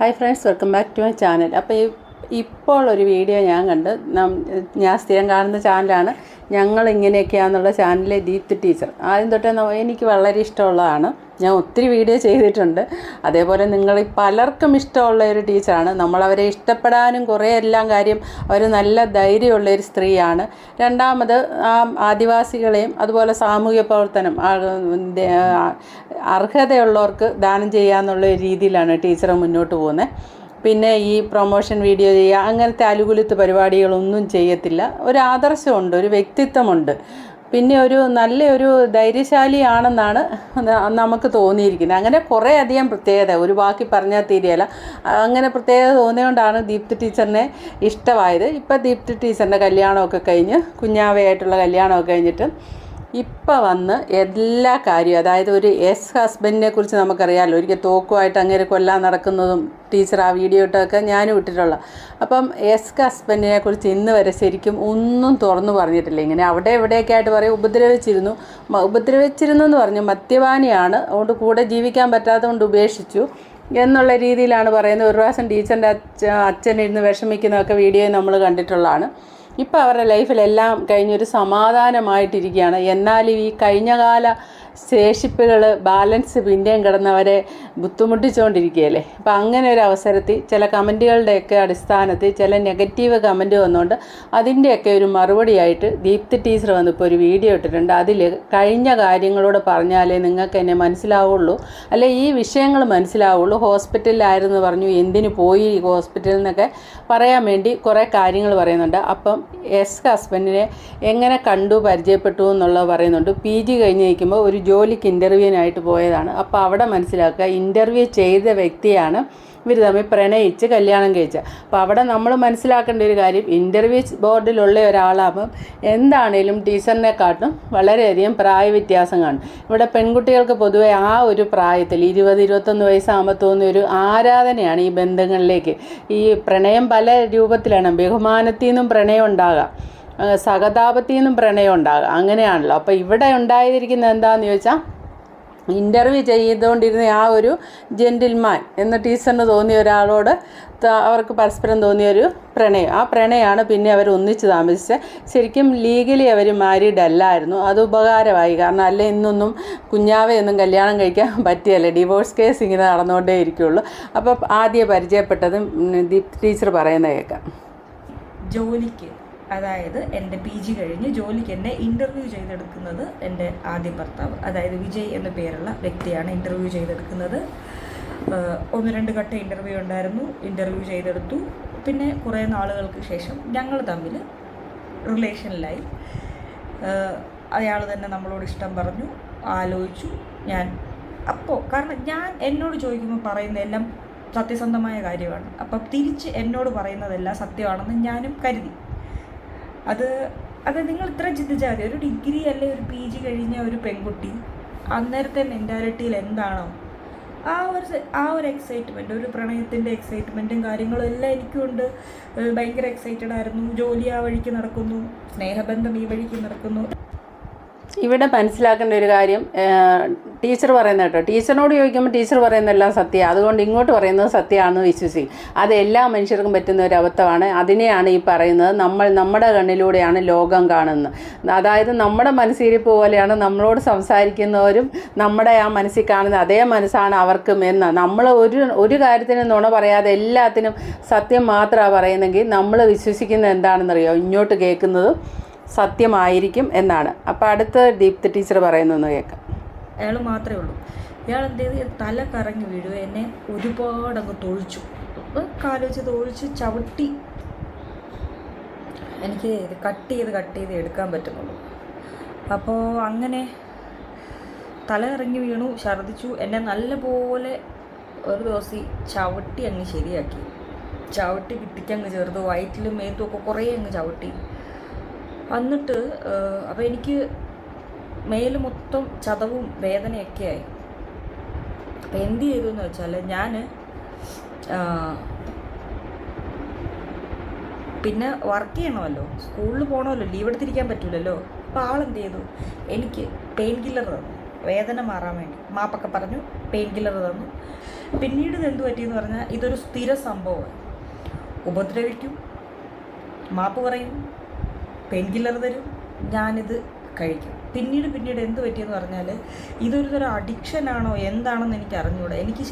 Hi friends welcome back to my channel അപ്പോൾ ഈ ഇപ്പോൾ ഒരു വീഡിയോ ഞാൻ കണ്ട്. ഞാൻ സ്ഥിരം കാണുന്ന ചാനലാണ് ഞങ്ങൾ ഇങ്ങനെയൊക്കെയാണെന്നുള്ള ചാനലിലെ ദീപ്തി ടീച്ചർ. ആദ്യം തൊട്ടേ എനിക്ക് വളരെ ഇഷ്ടമുള്ളതാണ്. ഞാൻ ഒത്തിരി വീഡിയോ ചെയ്തിട്ടുണ്ട്. അതേപോലെ നിങ്ങൾ പലർക്കും ഇഷ്ടമുള്ള ഒരു ടീച്ചറാണ്. നമ്മളവരെ ഇഷ്ടപ്പെടാനും കുറേ എല്ലാം കാര്യം അവർ നല്ല ധൈര്യമുള്ള ഒരു സ്ത്രീയാണ്. രണ്ടാമത് ആ ആദിവാസികളെയും അതുപോലെ സാമൂഹ്യ പ്രവർത്തനം അർഹതയുള്ളവർക്ക് ദാനം ചെയ്യാന്നുള്ള രീതിയിലാണ് ടീച്ചർ മുന്നോട്ട് പോകുന്നത്. പിന്നെ ഈ പ്രൊമോഷൻ വീഡിയോ ചെയ്യുക അങ്ങനത്തെ അലുകുലുത്ത് പരിപാടികളൊന്നും ചെയ്യത്തില്ല. ഒരു ആദർശമുണ്ട് ഒരു വ്യക്തിത്വമുണ്ട്. പിന്നെ ഒരു നല്ല ഒരു ധൈര്യശാലിയാണെന്നാണ് നമുക്ക് തോന്നിയിരിക്കുന്നത്. അങ്ങനെ കുറേ അധികം പ്രത്യേകത ഒരു ബാക്കി പറഞ്ഞാൽ തീരെയല്ല. അങ്ങനെ പ്രത്യേകത തോന്നിയതുകൊണ്ടാണ് ദീപ്തി ടീച്ചറിനെ ഇഷ്ടമായത്. ഇപ്പം ദീപ്തി ടീച്ചറിന്റെ കല്യാണമൊക്കെ കഴിഞ്ഞ് കുഞ്ഞാവയായിട്ടുള്ള കല്യാണമൊക്കെ കഴിഞ്ഞിട്ട് ഇപ്പം വന്ന് എല്ലാ കാര്യവും അതായത് ഒരു എസ് ഹസ്ബൻഡിനെ കുറിച്ച് നമുക്കറിയാമല്ലോ ഒരിക്കൽ തോക്കുമായിട്ട് അങ്ങനെ കൊല്ലാൻ നടക്കുന്നതും ടീച്ചർ ആ വീഡിയോ ഇട്ടൊക്കെ ഞാനും ഇട്ടിട്ടുള്ള. അപ്പം എസ് ഹസ്ബൻഡിനെ കുറിച്ച് ഇന്ന് വരെ ശരിക്കും ഒന്നും തുറന്നു പറഞ്ഞിട്ടില്ല. ഇങ്ങനെ അവിടെ എവിടെയൊക്കെ ആയിട്ട് പറയും ഉപദ്രവിച്ചിരുന്നു. ഉപദ്രവിച്ചിരുന്നു എന്ന് പറഞ്ഞു മദ്യപാനിയാണ് അതുകൊണ്ട് കൂടെ ജീവിക്കാൻ പറ്റാത്തതുകൊണ്ട് ഉപേക്ഷിച്ചു എന്നുള്ള രീതിയിലാണ് പറയുന്നത്. ഒരു പ്രാവശ്യം ടീച്ചറിന്റെ അച്ഛൻ അച്ഛനിരുന്ന് വിഷമിക്കുന്നതൊക്കെ വീഡിയോ നമ്മൾ കണ്ടിട്ടുള്ളതാണ്. ഇപ്പോൾ അവരുടെ ലൈഫിലെല്ലാം കഴിഞ്ഞൊരു സമാധാനമായിട്ടിരിക്കുകയാണ്. എന്നാലും ഈ കഴിഞ്ഞകാല ശേഷിപ്പുകൾ ബാലൻസ് പിന്നെയും കിടന്നവരെ ബുദ്ധിമുട്ടിച്ചുകൊണ്ടിരിക്കുകയല്ലേ? അപ്പോൾ അങ്ങനെ ഒരു അവസരത്തിൽ ചില കമന്റുകളുടെയൊക്കെ അടിസ്ഥാനത്തിൽ ചില നെഗറ്റീവ് കമന്റ് വന്നുകൊണ്ട് അതിന്റെയൊക്കെ ഒരു മറുപടിയായിട്ട് ദീപ്തി ടീച്ചർ വന്നിപ്പോൾ ഒരു വീഡിയോ ഇട്ടിട്ടുണ്ട്. അതിൽ കഴിഞ്ഞ കാര്യങ്ങളോട് പറഞ്ഞാലേ നിങ്ങൾക്ക് എന്നെ മനസ്സിലാവുള്ളൂ. അല്ലെ ഈ വിഷയങ്ങൾ മനസ്സിലാവുള്ളൂ. ഹോസ്പിറ്റലിലായിരുന്നു പറഞ്ഞു എന്തിനു പോയി ഹോസ്പിറ്റലിൽ നിന്നൊക്കെ പറയാൻ വേണ്ടി കുറേ കാര്യങ്ങൾ പറയുന്നുണ്ട്. അപ്പം എസ് ഹസ്ബൻഡിനെ എങ്ങനെ കണ്ടു പരിചയപ്പെട്ടു എന്നുള്ളത് പറയുന്നുണ്ട്. പി ജി കഴിഞ്ഞ് നിൽക്കുമ്പോൾ ഒരു ജോലിക്ക് ഇന്റർവ്യൂവിനായിട്ട് പോയതാണ്. അപ്പോൾ അവിടെ മനസ്സിലാക്കുക ഇന്റർവ്യൂ ചെയ്ത വ്യക്തിയാണ് ഇവർ തമ്മിൽ പ്രണയിച്ച് കല്യാണം കഴിച്ച അപ്പോൾ അവിടെ നമ്മൾ മനസ്സിലാക്കേണ്ട ഒരു കാര്യം ഇന്റർവ്യൂ ബോർഡിലുള്ള ഒരാളാകുമ്പം എന്താണേലും ടീച്ചറിനെക്കാട്ടും വളരെയധികം പ്രായ വ്യത്യാസം കാണും. ഇവിടെ പെൺകുട്ടികൾക്ക് പൊതുവെ ആ ഒരു പ്രായത്തിൽ ഇരുപത് ഇരുപത്തൊന്ന് വയസ്സാകുമ്പോൾ തോന്നിയ ഒരു ആരാധനയാണ് ഈ ബന്ധങ്ങളിലേക്ക്. ഈ പ്രണയം പല രൂപത്തിലാണ്. ബഹുമാനത്തിൽ നിന്നും പ്രണയം ഉണ്ടാകാം. സഹതാപത്തിൽ നിന്നും പ്രണയം ഉണ്ടാകുക അങ്ങനെയാണല്ലോ. അപ്പോൾ ഇവിടെ ഉണ്ടായിരിക്കുന്നത് എന്താണെന്ന് ചോദിച്ചാൽ ഇന്റർവ്യൂ ചെയ്തുകൊണ്ടിരുന്ന ആ ഒരു ജെന്റിൽമാൻ എന്ന ടീച്ചറിന് തോന്നിയ ഒരാളോട് അവർക്ക് പരസ്പരം തോന്നിയൊരു പ്രണയം. ആ പ്രണയമാണ് പിന്നെ അവർ ഒന്നിച്ച് താമസിച്ചത് ശരിക്കും ലീഗലി അവർ മാരീഡ് അല്ലായിരുന്നു. അത് ഉപകാരമായി. കാരണം അല്ല ഇന്നൊന്നും കുഞ്ഞാവയൊന്നും കല്യാണം കഴിക്കാൻ പറ്റിയല്ല. ഡിവോഴ്സ് കേസ് ഇങ്ങനെ നടന്നുകൊണ്ടേ ഇരിക്കുള്ളൂ. അപ്പോൾ ആദ്യം പരിചയപ്പെട്ടതും ദീപ് ടീച്ചർ പറയുന്നത് കേൾക്കാം ജോലിക്ക്. അതായത് എന്റെ പി ജി കഴിഞ്ഞ് ജോലിക്ക് എന്നെ ഇന്റർവ്യൂ ചെയ്തെടുക്കുന്നത് എന്റെ ആദ്യ ഭർത്താവ് അതായത് വിജയ് എന്ന പേരുള്ള വ്യക്തിയാണ് ഇന്റർവ്യൂ ചെയ്തെടുക്കുന്നത്. ഒന്ന് രണ്ട് ഘട്ട ഇന്റർവ്യൂ ഉണ്ടായിരുന്നു ഇന്റർവ്യൂ ചെയ്തെടുത്തു. പിന്നെ കുറേ നാളുകൾക്ക് ശേഷം ഞങ്ങൾ തമ്മിൽ റിലേഷനിലായി അയാൾ തന്നെ നമ്മളോട് ഇഷ്ടം പറഞ്ഞു ആലോചിച്ചു. ഞാൻ അപ്പോൾ കാരണം ഞാൻ എന്നോട് ചോദിക്കുമ്പോൾ പറയുന്നതെല്ലാം സത്യസന്ധമായ കാര്യമാണ്. അപ്പം തിരിച്ച് എന്നോട് പറയുന്നതെല്ലാം സത്യമാണെന്ന് ഞാനും കരുതി. അത് അത് നിങ്ങൾ ഇത്ര ചിന്തിച്ചാൽ മതി. ഒരു ഡിഗ്രി അല്ലെ ഒരു പി ജി കഴിഞ്ഞ ഒരു പെൺകുട്ടി അന്നേരത്തെ മെന്റാലിറ്റിയിൽ എന്താണോ ആ ഒരു ആ ഒരു എക്സൈറ്റ്മെന്റ് ഒരു പ്രണയത്തിന്റെ എക്സൈറ്റ്മെന്റും കാര്യങ്ങളും എല്ലാം എനിക്കുണ്ട്. ഭയങ്കര എക്സൈറ്റഡ് ആയിരുന്നു. ജോലി ആ വഴിക്ക് നടക്കുന്നു. സ്നേഹബന്ധം ഈ വഴിക്ക് നടക്കുന്നു. ഇവിടെ മനസ്സിലാക്കേണ്ട ഒരു കാര്യം ടീച്ചർ പറയുന്ന കേട്ടോ. ടീച്ചറിനോട് ചോദിക്കുമ്പോൾ ടീച്ചർ പറയുന്നതെല്ലാം സത്യമാണ് അതുകൊണ്ട് ഇങ്ങോട്ട് പറയുന്നത് സത്യമാണെന്ന് വിശ്വസിക്കും. അത് എല്ലാ മനുഷ്യർക്കും പറ്റുന്ന ഒരു അബദ്ധമാണ് അതിനെയാണ് ഈ പറയുന്നത്. നമ്മൾ നമ്മുടെ കണ്ണിലൂടെയാണ് ലോകം കാണുന്നത്. അതായത് നമ്മുടെ മനസ്സിരിപ്പ് പോലെയാണ് നമ്മളോട് സംസാരിക്കുന്നവരും നമ്മുടെ ആ മനസ്സിൽ കാണുന്ന അതേ മനസ്സാണ് അവർക്കും എന്ന്. നമ്മൾ ഒരു ഒരു കാര്യത്തിനും നുണ പറയാതെ എല്ലാത്തിനും സത്യം മാത്രമാണ് പറയുന്നെങ്കിൽ നമ്മൾ വിശ്വസിക്കുന്നത് എന്താണെന്നറിയോ? ഇങ്ങോട്ട് കേൾക്കുന്നതും സത്യമായിരിക്കും എന്നാണ്. അപ്പോൾ അടുത്ത ദീപ്തി ടീച്ചർ പറയുന്നതെന്ന് കേൾക്കാം. അയാൾ മാത്രമേ ഉള്ളൂ. ഇയാൾ എന്ത് ചെയ്ത്? തല കറങ്ങി വീഴുക. എന്നെ ഒരുപാട് അങ്ങ് തൊഴിച്ചു കാൽ തൊഴിച്ച് ചവിട്ടി. എനിക്ക് കട്ട് ചെയ്ത് കട്ട് ചെയ്ത് എടുക്കാൻ പറ്റുന്നുള്ളൂ. അപ്പോൾ അങ്ങനെ തല ഇറങ്ങി വീണു ഛർദ്ദിച്ചു. എന്നെ നല്ലപോലെ ഒരു ദിവസം ചവിട്ടി അങ്ങ് ശരിയാക്കി. ചവിട്ടി കിട്ടിക്കങ്ങ് ചേർത്ത് വയറ്റിലും മേത്തും ഒക്കെ കുറേ അങ്ങ് ചവിട്ടി. എന്നിട്ട് അപ്പോൾ എനിക്ക് മേൽ മൊത്തം ചതവും വേദനയൊക്കെ ആയി. അപ്പോൾ എന്ത് ചെയ്തു എന്ന് വെച്ചാൽ ഞാൻ പിന്നെ വർക്ക് ചെയ്യണമല്ലോ. സ്കൂളിൽ പോകണമല്ലോ ലീവ് എടുത്തിരിക്കാൻ പറ്റില്ലല്ലോ അപ്പോൾ ആളെന്ത് ചെയ്തു എനിക്ക് പെയിൻ കില്ലർ തന്നു. വേദന മാറാൻ വേണ്ടി. മാപ്പൊക്കെ പറഞ്ഞു പെയിൻ കില്ലർ തന്നു. പിന്നീട് ഇത് എന്ത് പറ്റിയെന്ന് പറഞ്ഞാൽ ഇതൊരു സ്ഥിര സംഭവമാണ് ഉപദ്രവിക്കും. മാപ്പ് പറയും. പെയിൻ കില്ലർ തരും ഞാനിത് കഴിക്കും. പിന്നീട് പിന്നീട് എന്ത് പറ്റിയെന്ന് പറഞ്ഞാൽ ഇതൊരു തരം അഡിക്ഷനാണോ എന്താണെന്ന് എനിക്ക് അറിഞ്ഞുകൂടാ എനിക്ക്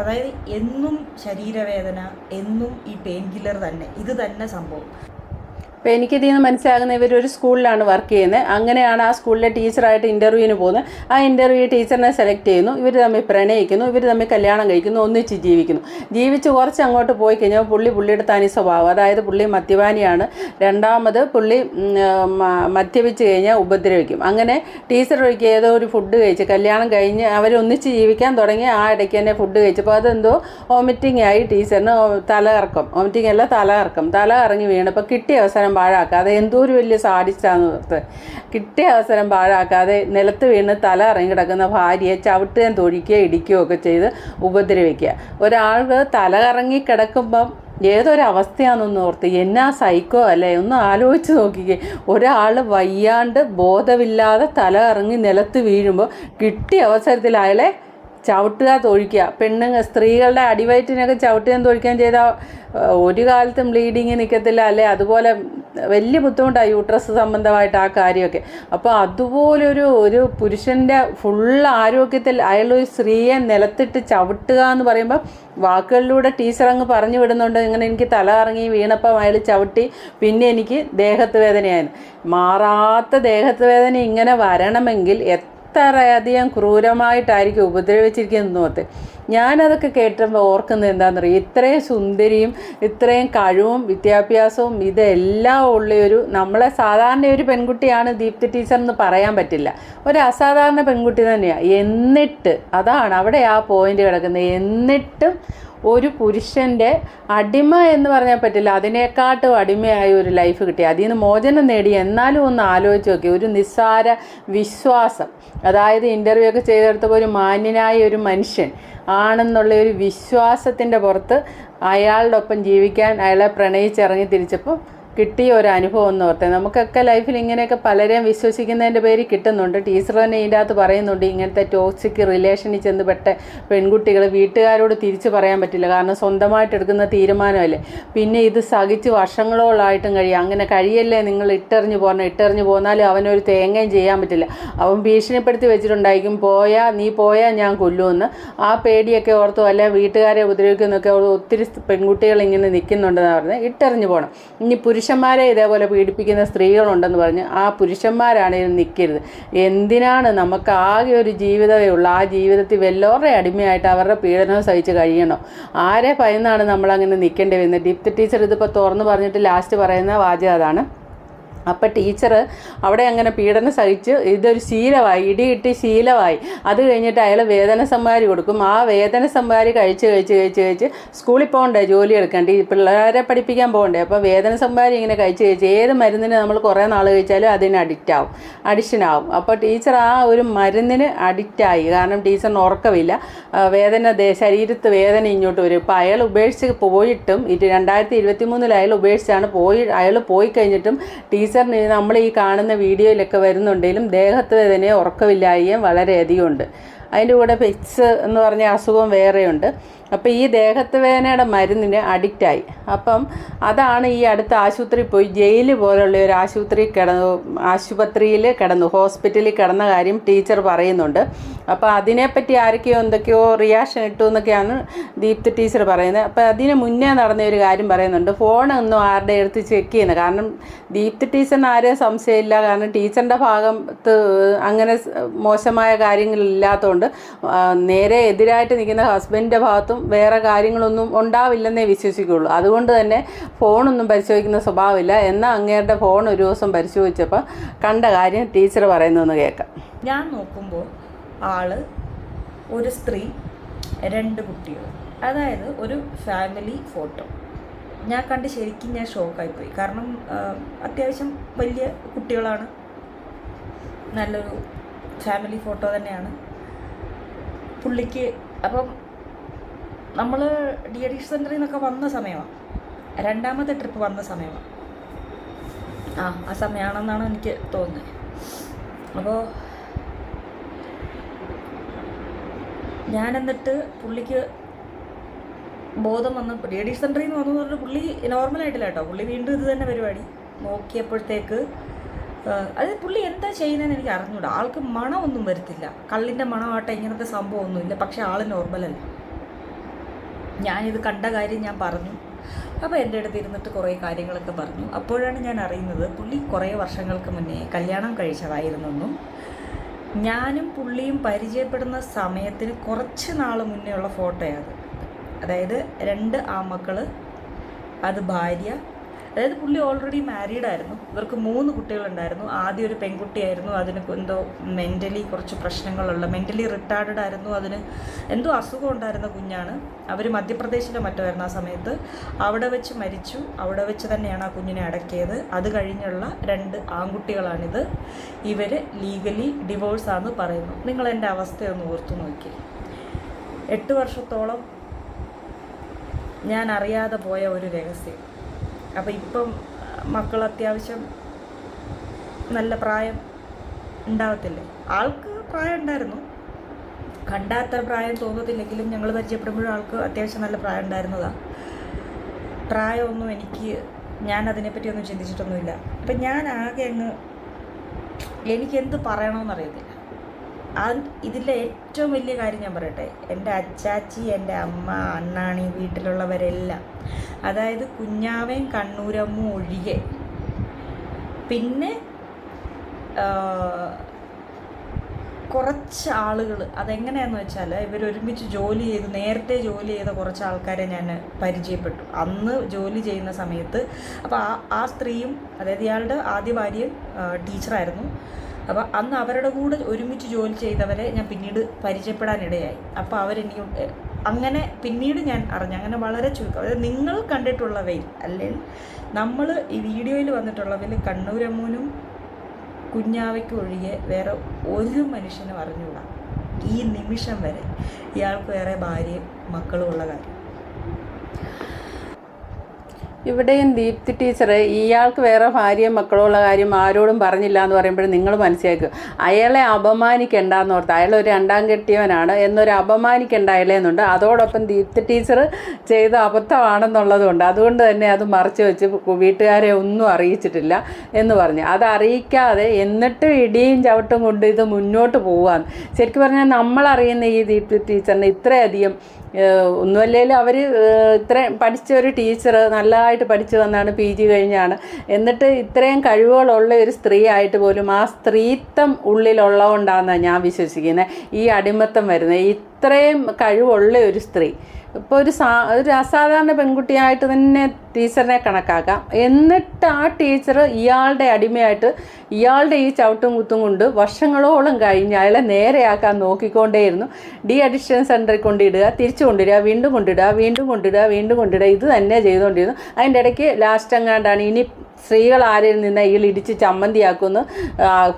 അതായത് എന്നും ശരീരവേദന എന്നും ഈ പെയിൻ കില്ലർ തന്നെ. ഇത് തന്നെ സംഭവം. അപ്പോൾ എനിക്കിതിൽ നിന്ന് മനസ്സിലാകുന്ന ഇവർ ഒരു സ്കൂളിലാണ് വർക്ക് ചെയ്യുന്നത് അങ്ങനെയാണ് ആ സ്കൂളിലെ ടീച്ചറായിട്ട് ഇന്റർവ്യൂവിന് പോകുന്നത് ആ ഇന്റർവ്യൂ ടീച്ചറിനെ സെലക്ട് ചെയ്യുന്നു. ഇവർ തമ്മിൽ പ്രണയിക്കുന്നു. ഇവർ തമ്മിൽ കല്യാണം കഴിക്കുന്നു. ഒന്നിച്ച് ജീവിക്കുന്നു. ജീവിച്ച് കുറച്ച് അങ്ങോട്ട് പോയി കഴിഞ്ഞാൽ പുള്ളി പുള്ളിയുടെ തനി സ്വഭാവം. അതായത് പുള്ളി മദ്യപാനിയാണ്. രണ്ടാമത് പുള്ളി മദ്യപിച്ച് കഴിഞ്ഞാൽ ഉപദ്രവിക്കും. അങ്ങനെ ടീച്ചർ ഒഴിക്കുക ഏതോ ഒരു ഫുഡ് കഴിച്ച് കല്യാണം കഴിഞ്ഞ് അവരൊന്നിച്ച് ജീവിക്കാൻ തുടങ്ങി. ആ ഇടയ്ക്ക് തന്നെ ഫുഡ് കഴിച്ചപ്പോൾ അതെന്തോ വോമിറ്റിംഗ് ആയി ടീച്ചറിന്. തലകറക്കം. വോമിറ്റിംഗ് അല്ല തലകറക്കം. തല കറങ്ങി വീണപ്പോൾ കിട്ടിയ അവസരം പാഴാക്കാതെ എന്തോ ഒരു വലിയ സാധിച്ചാന്ന് ഓർത്ത് കിട്ടിയ അവസരം പാഴാക്കാതെ നിലത്ത് വീണ് തല ഇറങ്ങി കിടക്കുന്ന ഭാര്യയെ ചവിട്ടുകയും തൊഴിക്കുകയോ ഇടിക്കുകയോ ഒക്കെ ചെയ്ത് ഉപദ്രവിക്കുക. ഒരാൾക്ക് തല ഇറങ്ങി കിടക്കുമ്പം ഏതൊരവസ്ഥയാണെന്നൊന്ന് ഓർത്ത് എന്നാ സൈക്കോ അല്ലേ? ഒന്ന് ആലോചിച്ച് നോക്കിക്കേ. ഒരാൾ വയ്യാണ്ട് ബോധമില്ലാതെ തല ഇറങ്ങി നിലത്ത് വീഴുമ്പോൾ കിട്ടിയ അവസരത്തിൽ അയാളെ ചവിട്ടുക തൊഴിക്കുക പെണ്ണുങ്ങൾ സ്ത്രീകളുടെ അടിവയറ്റിനൊക്കെ ചവിട്ടുകയും തൊഴിക്കുകയും ചെയ്താൽ ഒരു കാലത്തും ബ്ലീഡിങ് നിൽക്കത്തില്ല അല്ലെ? അതുപോലെ വലിയ ബുദ്ധിമുട്ടാണ് യൂട്രസ് സംബന്ധമായിട്ട് ആ കാര്യമൊക്കെ. അപ്പോൾ അതുപോലൊരു ഒരു പുരുഷന്റെ ഫുൾ ആരോഗ്യത്തിൽ അയാളൊരു സ്ത്രീയെ നിലത്തിട്ട് ചവിട്ടുക എന്ന് പറയുമ്പോൾ വാക്കുകളിലൂടെ ടീച്ചർ അങ്ങ് പറഞ്ഞു വിടുന്നുണ്ട്. ഇങ്ങനെ എനിക്ക് തല കറങ്ങി വീണപ്പം അയാൾ ചവിട്ടി. പിന്നെ എനിക്ക് ദേഹത്ത് വേദനയായിരുന്നു. മാറാത്ത ദേഹത്ത് വേദന ഇങ്ങനെ വരണമെങ്കിൽ എത്രയധികം ക്രൂരമായിട്ടായിരിക്കും ഉപദ്രവിച്ചിരിക്കുന്നത് ഓർത്ത്. ഞാനതൊക്കെ കേട്ടപ്പോൾ ഓർക്കുന്നത് എന്താണെന്നറിയാം ഇത്രയും സുന്ദരിയും ഇത്രയും കഴിവും വിദ്യാഭ്യാസവും ഇതെല്ലാം ഉള്ളൊരു നമ്മളെ സാധാരണ ഒരു പെൺകുട്ടിയാണ് ദീപ്തി ടീച്ചർ എന്ന് പറയാൻ പറ്റില്ല. ഒരു അസാധാരണ പെൺകുട്ടി തന്നെയാണ് എന്നിട്ട് അതാണ് അവിടെ ആ പോയിന്റ് കിടക്കുന്നത്. എന്നിട്ടും ഒരു പുരുഷന്റെ അടിമ എന്ന് പറഞ്ഞാൽ പറ്റില്ല. അതിനേക്കാട്ടും അടിമയായ ഒരു ലൈഫ് കിട്ടി. അതിൽ നിന്ന് മോചനം നേടി. എന്നാലും ഒന്ന് ആലോചിച്ച് നോക്കി. ഒരു നിസ്സാര വിശ്വാസം. അതായത് ഇന്റർവ്യൂ ഒക്കെ ചെയ്തെടുത്തപ്പോൾ ഒരു മാന്യനായ ഒരു മനുഷ്യൻ ആണെന്നുള്ള ഒരു വിശ്വാസത്തിന്റെ പുറത്ത് അയാളുടെ ഒപ്പം ജീവിക്കാൻ അയാളെ പ്രണയിച്ചിറങ്ങി തിരിച്ചപ്പോൾ കിട്ടിയ ഒരു അനുഭവം എന്ന് ഓർത്തേ. നമുക്കൊക്കെ ലൈഫിൽ ഇങ്ങനെയൊക്കെ പലരെയും വിശ്വസിക്കുന്നതിന്റെ പേര് കിട്ടുന്നുണ്ട്. ടീച്ചർ തന്നെ ഇതിന്റെ അകത്ത് പറയുന്നുണ്ട് ഇങ്ങനത്തെ ടോക്സിക് റിലേഷനിൽ ചെന്ന് പെട്ട പെൺകുട്ടികൾ വീട്ടുകാരോട് തിരിച്ചു പറയാൻ പറ്റില്ല. കാരണം സ്വന്തമായിട്ട് എടുക്കുന്ന തീരുമാനമല്ലേ. പിന്നെ ഇത് സഹിച്ച് വർഷങ്ങളോളായിട്ടും കഴിയും. അങ്ങനെ കഴിയല്ലേ നിങ്ങൾ ഇട്ടെറിഞ്ഞ് പോകണം ഇട്ടെറിഞ്ഞ് പോന്നാലും അവനൊരു തേങ്ങയും ചെയ്യാൻ പറ്റില്ല. അവൻ ഭീഷണിപ്പെടുത്തി വെച്ചിട്ടുണ്ടായിരിക്കും. പോയാൽ നീ പോയാൽ ഞാൻ കൊല്ലുമെന്ന്. ആ പേടിയൊക്കെ ഓർത്തു അല്ലെ വീട്ടുകാരെ ഉപദ്രവിക്കുന്നൊക്കെ ഒത്തിരി പെൺകുട്ടികൾ ഇങ്ങനെ നിൽക്കുന്നുണ്ടെന്ന് പറഞ്ഞത്. ഇട്ടെറിഞ്ഞ് പോകണം ഇനി പുരുഷന്മാരെ ഇതേപോലെ പീഡിപ്പിക്കുന്ന സ്ത്രീകളുണ്ടെന്ന് പറഞ്ഞ് ആ പുരുഷന്മാരാണ് ഇതിൽ നിൽക്കരുത് എന്തിനാണ് നമുക്ക് ആകെ ഒരു ജീവിതമേ ഉള്ളൂ? ആ ജീവിതത്തിൽ വല്ലവരുടെ അടിമയായിട്ട് അവരുടെ പീഡനം സഹിച്ച് കഴിയണോ? ആരെ ഭയന്നാണ് നമ്മളങ്ങനെ നിൽക്കേണ്ടി വരുന്നത്? ഡിപ്തി ടീച്ചർ ഇതിപ്പോൾ തുറന്ന് പറഞ്ഞിട്ട് ലാസ്റ്റ് പറയുന്ന വാചകം അതാണ്. അപ്പം ടീച്ചർ അവിടെ അങ്ങനെ പീഡനം സഹിച്ച് ഇതൊരു ശീലമായി ഇടിയിട്ട് ശീലമായി. അത് കഴിഞ്ഞിട്ട് അയാൾ വേദന സമ്മാരി കൊടുക്കും. ആ വേദന സമ്മാരി കഴിച്ച് കഴിച്ച് കഴിച്ച് കഴിച്ച് സ്കൂളിൽ പോകണ്ടേ ജോലി എടുക്കണ്ടേ പിള്ളേരെ പഠിപ്പിക്കാൻ പോകണ്ടേ? അപ്പോൾ വേദന സമ്മാരി ഇങ്ങനെ കഴിച്ച് കഴിച്ച് ഏത് മരുന്നിന് നമ്മൾ കുറേ നാൾ കഴിച്ചാലും അതിന് അഡിക്റ്റ് ആവും. അഡിക്ഷൻ ആവും. അപ്പോൾ ടീച്ചർ ആ ഒരു മരുന്നിന് അഡിക്റ്റായി കാരണം ടീച്ചറിന് ഉറക്കമില്ല. വേദന ശരീരത്ത് വേദന ഇങ്ങോട്ട് വരും. ഇപ്പോൾ അയാൾ ഉപേക്ഷിച്ച് പോയിട്ടും രണ്ടായിരത്തി ഇരുപത്തി മൂന്നിൽ അയാൾ ഉപേക്ഷിച്ചാണ് പോയി അയാൾ പോയി കഴിഞ്ഞിട്ടും ടീച്ചറിന് നമ്മൾ ഈ കാണുന്ന വീഡിയോയിലൊക്കെ വരുന്നുണ്ടെങ്കിലും ദേഹത്ത് വേദനയും ഉറക്കമില്ലായ്മയും വളരെയധികം ഉണ്ട് അതിന്റെ കൂടെ പെറ്റ്സ് എന്ന് പറഞ്ഞ അസുഖം വേറെയുണ്ട്. അപ്പോൾ ഈ ദേഹത്ത് വേദനയുടെ മരുന്നിന് അഡിക്റ്റായി അപ്പം അതാണ് ഈ അടുത്ത ആശുപത്രി പോയി ജയിൽ പോലുള്ള ഒരു ആശുപത്രി കിടന്നു ആശുപത്രിയിൽ കിടന്നു ഹോസ്പിറ്റലിൽ കിടന്ന കാര്യം ടീച്ചർ പറയുന്നുണ്ട്. അപ്പോൾ അതിനെപ്പറ്റി ആരൊക്കെയോ എന്തൊക്കെയോ റിയാക്ഷൻ ഇട്ടു എന്നൊക്കെയാണ് ദീപ്തി ടീച്ചർ പറയുന്നത്. അപ്പോൾ അതിന് മുന്നേ നടന്ന ഒരു കാര്യം പറയുന്നുണ്ട്. ഫോണൊന്നും ആരുടെ എടുത്ത് ചെക്ക് ചെയ്യുന്നത് കാരണം ദീപ്തി ടീച്ചറിന് ആരെയും സംശയമില്ല. കാരണം ടീച്ചറിന്റെ ഭാഗത്ത് അങ്ങനെ മോശമായ കാര്യങ്ങളില്ലാത്തതുകൊണ്ട് ആ, നേരെ എതിരായിട്ട് നിൽക്കുന്ന ഹസ്ബൻഡിന്റെ ഭാഗത്തും വേറെ കാര്യങ്ങളൊന്നും ഉണ്ടാവില്ലെന്നേ വിശ്വസിക്കുള്ളൂ അതുകൊണ്ട് തന്നെ ഫോണൊന്നും പരിശോധിക്കുന്ന സ്വഭാവമില്ല. എന്നാൽ അങ്ങേരുടെ ഫോൺ ഒരു ദിവസം പരിശോധിച്ചപ്പോൾ കണ്ട കാര്യം ടീച്ചർ പറയുന്നതെന്ന് കേൾക്കാം. ഞാൻ നോക്കുമ്പോൾ ആൾ ഒരു സ്ത്രീ രണ്ട് കുട്ടികൾ. അതായത് ഒരു ഫാമിലി ഫോട്ടോ. ഞാൻ കണ്ട് ശരിക്കും ഞാൻ ഷോക്കായിപ്പോയി. കാരണം അത്യാവശ്യം വലിയ കുട്ടികളാണ്. നല്ലൊരു ഫാമിലി ഫോട്ടോ തന്നെയാണ്. പുള്ളിക്ക് അപ്പം നമ്മൾ ഡി അഡിക്ഷൻ സെന്ററിൽ നിന്നൊക്കെ വന്ന സമയമാണ് രണ്ടാമത്തെ ട്രിപ്പ് വന്ന സമയമാണ് ആ ആ സമയമാണെന്നാണ് എനിക്ക് തോന്നുന്നത്. അപ്പോൾ ഞാൻ എന്നിട്ട് പുള്ളിക്ക് ബോധം വന്ന് ഡി അഡിക്ഷൻ സെന്ററിൽ നിന്ന് വന്നു പറഞ്ഞിട്ട് പുള്ളി നോർമലായിട്ടില്ല കേട്ടോ. പുള്ളി വീണ്ടും ഇത് തന്നെ പരിപാടി. നോക്കിയപ്പോഴത്തേക്ക് അത് പുള്ളി എന്താ ചെയ്യുന്നതെന്ന് എനിക്ക് അറിഞ്ഞൂടാ. ആൾക്ക് മണമൊന്നും വരത്തില്ല. കള്ളിന്റെ മണമാട്ടെ ഇങ്ങനത്തെ സംഭവമൊന്നുമില്ല. പക്ഷെ ആൾ നോർമലല്ല. ഞാനിത് കണ്ട കാര്യം ഞാൻ പറഞ്ഞു. അപ്പോൾ എന്റെ അടുത്ത് ഇരുന്നിട്ട് കുറേ കാര്യങ്ങളൊക്കെ പറഞ്ഞു. അപ്പോഴാണ് ഞാൻ അറിയുന്നത് പുള്ളി കുറേ വർഷങ്ങൾക്ക് മുന്നേ കല്യാണം കഴിച്ചതായിരുന്നെന്നും ഞാനും പുള്ളിയും പരിചയപ്പെടുന്ന സമയത്തിന് കുറച്ച് നാൾ മുന്നേ ഉള്ള ഫോട്ടോയാണ് അത്. അതായത് രണ്ട് ആമക്കൾ അത് ഭാര്യ അതായത് പുള്ളി ഓൾറെഡി മാരീഡ് ആയിരുന്നു. ഇവർക്ക് മൂന്ന് കുട്ടികളുണ്ടായിരുന്നു. ആദ്യം ഒരു പെൺകുട്ടിയായിരുന്നു. അതിന് എന്തോ മെന്റലി കുറച്ച് പ്രശ്നങ്ങളുള്ള മെന്റലി റിട്ടാർഡഡ് ആയിരുന്നു. അതിന് എന്തോ അസുഖം ഉണ്ടായിരുന്ന കുഞ്ഞാണ്. അവർ മധ്യപ്രദേശിലോ മറ്റോ ആയിരുന്നു ആ സമയത്ത്. അവിടെ വെച്ച് മരിച്ചു. അവിടെ വെച്ച് തന്നെയാണ് ആ കുഞ്ഞിനെ അടക്കിയത്. അത് കഴിഞ്ഞുള്ള രണ്ട് ആൺകുട്ടികളാണിത്. ഇവർ ലീഗലി ഡിവോഴ്സാന്ന് പറയുന്നു. നിങ്ങൾ എന്റെ അവസ്ഥയൊന്ന് ഓർത്തു നോക്കി എട്ട് വർഷത്തോളം ഞാൻ അറിയാതെ പോയ ഒരു രഹസ്യം. അപ്പം ഇപ്പം മക്കൾ അത്യാവശ്യം നല്ല പ്രായം ഉണ്ടാവത്തില്ലേ? ആൾക്ക് പ്രായം ഉണ്ടായിരുന്നു. കണ്ടാത്ത പ്രായം തോന്നത്തില്ലെങ്കിലും ഞങ്ങൾ പരിചയപ്പെടുമ്പോഴും ആൾക്ക് അത്യാവശ്യം നല്ല പ്രായം ഉണ്ടായിരുന്നതാണ് പ്രായമൊന്നും എനിക്ക് ഞാൻ അതിനെപ്പറ്റി ഒന്നും ചിന്തിച്ചിട്ടൊന്നുമില്ല. അപ്പം ഞാൻ ആകെ അങ്ങ് എനിക്കെന്ത് പറയണമെന്നറിയത്തില്ല ആ ഇതിലെ ഏറ്റവും വലിയ കാര്യം ഞാൻ പറയട്ടെ. എന്റെ അച്ചാച്ചി എന്റെ അമ്മ അണ്ണാണി വീട്ടിലുള്ളവരെല്ലാം അതായത് കുഞ്ഞാവേം കണ്ണൂരമ്മും ഒഴികെ. പിന്നെ കുറച്ച് ആളുകൾ അതെങ്ങനെയാന്ന് വെച്ചാൽ ഇവർ ഒരുമിച്ച് ജോലി ചെയ്ത് നേരത്തെ ജോലി ചെയ്ത കുറച്ച് ആൾക്കാരെ ഞാൻ പരിചയപ്പെട്ടു. അന്ന് ജോലി ചെയ്യുന്ന സമയത്ത് അപ്പോൾ ആ ആ സ്ത്രീയും അതായത് ഇയാളുടെ ആദ്യ ഭാര്യയും ടീച്ചറായിരുന്നു. അപ്പോൾ അന്ന് അവരുടെ കൂടെ ഒരുമിച്ച് ജോലി ചെയ്തവരെ ഞാൻ പിന്നീട് പരിചയപ്പെടാനിടയായി. അപ്പോൾ അവരെനിക്ക് അങ്ങനെ പിന്നീട് ഞാൻ അറിഞ്ഞു. അങ്ങനെ വളരെ ചുരുക്കം. അതായത് നിങ്ങൾ കണ്ടിട്ടുള്ളവയിൽ അല്ലെങ്കിൽ നമ്മൾ ഈ വീഡിയോയിൽ വന്നിട്ടുള്ളവയിൽ കണ്ണൂരമ്മൂനും കുഞ്ഞാവയ്ക്ക് ഒഴികെ വേറെ ഒരു മനുഷ്യനും അറിഞ്ഞുകൂടാ. ഈ നിമിഷം വരെ ഇയാൾക്ക് വേറെ ഭാര്യയും മക്കളും ഉള്ള കാര്യം. ഇവിടെയും ദീപ്തി ടീച്ചർ ഇയാൾക്ക് വേറെ ഭാര്യയും മക്കളും ഉള്ള കാര്യം ആരോടും പറഞ്ഞില്ല എന്ന് പറയുമ്പോൾ നിങ്ങൾ മനസ്സിലാക്കും. അയാളെ അപമാനിക്കണ്ടെന്ന് ഓർത്ത് അയാൾ ഒരു രണ്ടാം കെട്ടിയവനാണ് എന്നൊരു അപമാനിക്കണ്ട അയാളെന്നുണ്ട് അതോടൊപ്പം ദീപ്തി ടീച്ചർ ചെയ്ത അബദ്ധമാണെന്നുള്ളതുകൊണ്ട് അതുകൊണ്ട് തന്നെ അത് മറച്ചു വെച്ച് വീട്ടുകാരെ ഒന്നും അറിയിച്ചിട്ടില്ല എന്ന് പറഞ്ഞു. അത് അറിയിക്കാതെ എന്നിട്ട് ഇടിയും ചവിട്ടും കൊണ്ട് ഇത് മുന്നോട്ട് പോവാന്ന്. ശരിക്കും പറഞ്ഞാൽ നമ്മളറിയുന്ന ഈ ദീപ്തി ടീച്ചറിന് ഇത്രയധികം ഒന്നുമല്ലേലും അവർ ഇത്രയും പഠിച്ച ഒരു ടീച്ചർ നല്ലതായിട്ട് പഠിച്ചു വന്നാണ് പി ജി കഴിഞ്ഞാണ്. എന്നിട്ട് ഇത്രയും കഴിവുകളുള്ള ഒരു സ്ത്രീ ആയിട്ട് പോലും ആ സ്ത്രീത്വം ഉള്ളിലുള്ളതുകൊണ്ടാണെന്നാണ് ഞാൻ വിശ്വസിക്കുന്നത് ഈ അടിമത്തം വരുന്നത്. ഇത്രയും കഴിവുള്ള ഒരു സ്ത്രീ. ഇപ്പോൾ ഒരു സാ ഒരു അസാധാരണ പെൺകുട്ടിയായിട്ട് തന്നെ ടീച്ചറിനെ കണക്കാക്കാം. എന്നിട്ട് ആ ടീച്ചർ ഇയാളുടെ അടിമയായിട്ട് ഇയാളുടെ ഈ ചവിട്ടും കുത്തും കൊണ്ട് വർഷങ്ങളോളം കഴിഞ്ഞ് അയാളെ നേരെയാക്കാൻ നോക്കിക്കൊണ്ടേയിരുന്നു. ഡി അഡിഷൻ സെന്ററിൽ കൊണ്ടിടുക തിരിച്ചു കൊണ്ടിടുക വീണ്ടും കൊണ്ടിടുക വീണ്ടും കൊണ്ടിടുക വീണ്ടും കൊണ്ടിടുക ഇത് തന്നെ ചെയ്തുകൊണ്ടിരുന്നു. അതിന്റെ ഇടയ്ക്ക് ലാസ്റ്റ് എങ്ങാണ്ടാണ് ഇനി സ്ത്രീകൾ ആരിൽ നിന്ന് ഇയാൾ ഇടിച്ച് ചമ്മന്തിയാക്കുമെന്ന്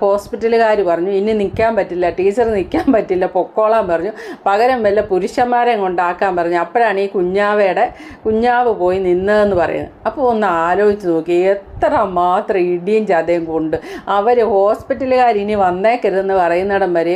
ഹോസ്പിറ്റലുകാർ പറഞ്ഞു. ഇനി നിൽക്കാൻ പറ്റില്ല ടീച്ചർ നിൽക്കാൻ പറ്റില്ല പൊക്കോളാൻ പറഞ്ഞു. പകരം വല്ല പുരുഷന്മാരെ കൊണ്ടാക്കാൻ പറഞ്ഞു. അപ്പോഴാണ് ഈ കുഞ്ഞാവയുടെ കുഞ്ഞാവ് പോയി നിന്നതെന്ന് പറയുന്നത്. അപ്പോൾ ഒന്ന് ആലോചിച്ച് നോക്കി എത്ര മാത്രം ഇടിയും ചതയും കൊണ്ട് അവർ ഹോസ്പിറ്റലുകാർ ഇനി വന്നേക്കരുതെന്ന് പറയുന്നിടം വരെ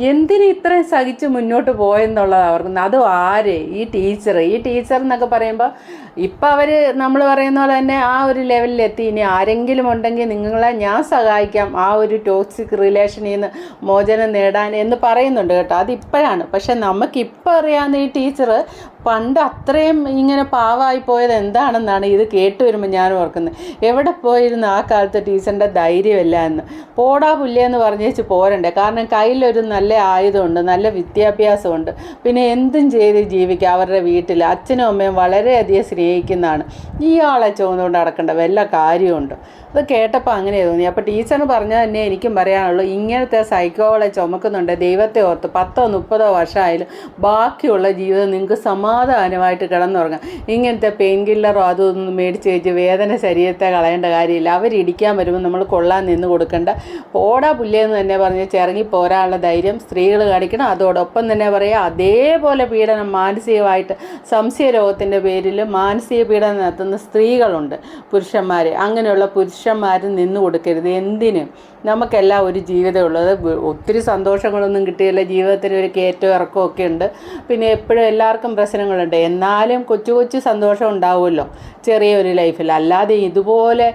എന്തിന് ഇത്രയും സഹിച്ച് മുന്നോട്ട് പോയെന്നുള്ളത് അവർക്ക് അതും ആര്? ഈ ടീച്ചർ ഈ ടീച്ചർ എന്നൊക്കെ പറയുമ്പോൾ ഇപ്പം അവർ നമ്മൾ പറയുന്ന പോലെ തന്നെ ആ ഒരു ലെവലിലെത്തി ഇനി ആരെങ്കിലും ഉണ്ടെങ്കിൽ നിങ്ങളെ ഞാൻ സഹായിക്കാം. ആ ഒരു ടോക്സിക് റിലേഷനിൽ നിന്ന് മോചനം നേടാൻ എന്ന് പറയുന്നുണ്ട് കേട്ടോ. അതിപ്പോഴാണ്. പക്ഷെ നമുക്കിപ്പോൾ അറിയാവുന്ന ഈ ടീച്ചർ പണ്ട് അത്രയും ഇങ്ങനെ പാവമായി പോയത് എന്താണെന്നാണ് ഇത് കേട്ട് വരുമ്പോൾ ഞാൻ ഓർക്കുന്നത്. എവിടെ പോയിരുന്നു ആ കാലത്ത് ടീച്ചറിന്റെ ധൈര്യമല്ല എന്ന്? പോടാ പുല്ലെന്ന് പറഞ്ഞേച്ച് പോരണ്ടേ? കാരണം കയ്യിലൊരു നല്ല ആയുധമുണ്ട് നല്ല വിദ്യാഭ്യാസമുണ്ട്. പിന്നെ എന്തും ചെയ്ത് ജീവിക്കുക അവരുടെ വീട്ടിൽ അച്ഛനും അമ്മയും വളരെയധികം സ്നേഹിക്കുന്നതാണ്. ഇയാളെ ചുവന്നുകൊണ്ട് നടക്കേണ്ട വല്ല കാര്യമുണ്ട്? അത് കേട്ടപ്പോൾ അങ്ങനെ തോന്നി. അപ്പോൾ ടീച്ചറിന് പറഞ്ഞാൽ തന്നെ എനിക്കും പറയാനുള്ളൂ. ഇങ്ങനത്തെ സൈക്കോളെ ചുമക്കുന്നുണ്ട്. ദൈവത്തെ ഓർത്ത് പത്തോ മുപ്പതോ വർഷമായാലും ബാക്കിയുള്ള ജീവിതം നിങ്ങൾക്ക് സമാധാനമായിട്ട് കിടന്നുറങ്ങാം. ഇങ്ങനത്തെ പെയിൻ കില്ലറോ അതൊന്നും മേടിച്ച് കഴിച്ച് വേദന ശരീരത്തെ കളയേണ്ട കാര്യമില്ല. അവരിടിക്കാൻ വരുമ്പോൾ നമ്മൾ കൊള്ളാൻ നിന്ന് കൊടുക്കേണ്ട. പോടാ പുല്ലേന്ന് തന്നെ പറഞ്ഞ് ചിറങ്ങി പോരാനുള്ള ധൈര്യം സ്ത്രീകൾ കാണിക്കണം. അതോടൊപ്പം തന്നെ പറയുക അതേപോലെ പീഡനം മാനസികമായിട്ട് സംശയ രോഗത്തിന്റെ പേരിൽ മാനസിക പീഡനം നടത്തുന്ന സ്ത്രീകളുണ്ട് പുരുഷന്മാർ അങ്ങനെയുള്ള പുരുഷന്മാർ നിന്ന് കൊടുക്കരുത്. എന്തിന്? നമുക്കെല്ലാം ഒരു ജീവിതമേ ഉള്ളൂ. അത് ഒത്തിരി സന്തോഷങ്ങളൊന്നും കിട്ടിയില്ല. ജീവിതത്തിന് ഒരു കയറ്റവും ഇറക്കമൊക്കെ ഉണ്ട്. പിന്നെ എപ്പോഴും എല്ലാവർക്കും പ്രശ്നങ്ങളുണ്ട്. എന്നാലും കൊച്ചു കൊച്ചു സന്തോഷം ഉണ്ടാവുമല്ലോ ചെറിയൊരു ലൈഫിൽ. അല്ലാതെ ഇതുപോലെ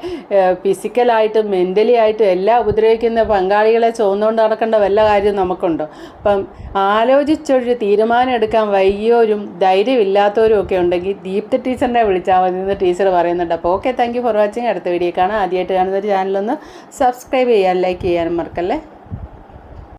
ഫിസിക്കലായിട്ടും മെന്റലി ആയിട്ടും എല്ലാം ഉപദ്രവിക്കുന്ന പങ്കാളികളെ ചുവന്നുകൊണ്ട് നടക്കേണ്ട വല്ല കാര്യവും നമുക്കുണ്ടോ? അപ്പം ആലോചിച്ചൊരു തീരുമാനം എടുക്കാൻ വയ്യോരും ധൈര്യമില്ലാത്തവരും ഒക്കെ ഉണ്ടെങ്കിൽ ദീപ്തി ടീച്ചറിനെ വിളിച്ചാൽ മതി എന്ന് ടീച്ചർ പറയുന്നുണ്ട്. അപ്പോൾ ഓക്കെ താങ്ക് ഫോർ വാച്ചിങ് അടുത്ത വീഡിയോ കാണാം. ആദ്യമായിട്ട് കാണുന്ന ഒരു ചാനലൊന്ന് സബ്സ്ക്രൈബ് ചെയ്യാൻ ലൈക്ക് ചെയ്യാനും മറക്കല്ലേ?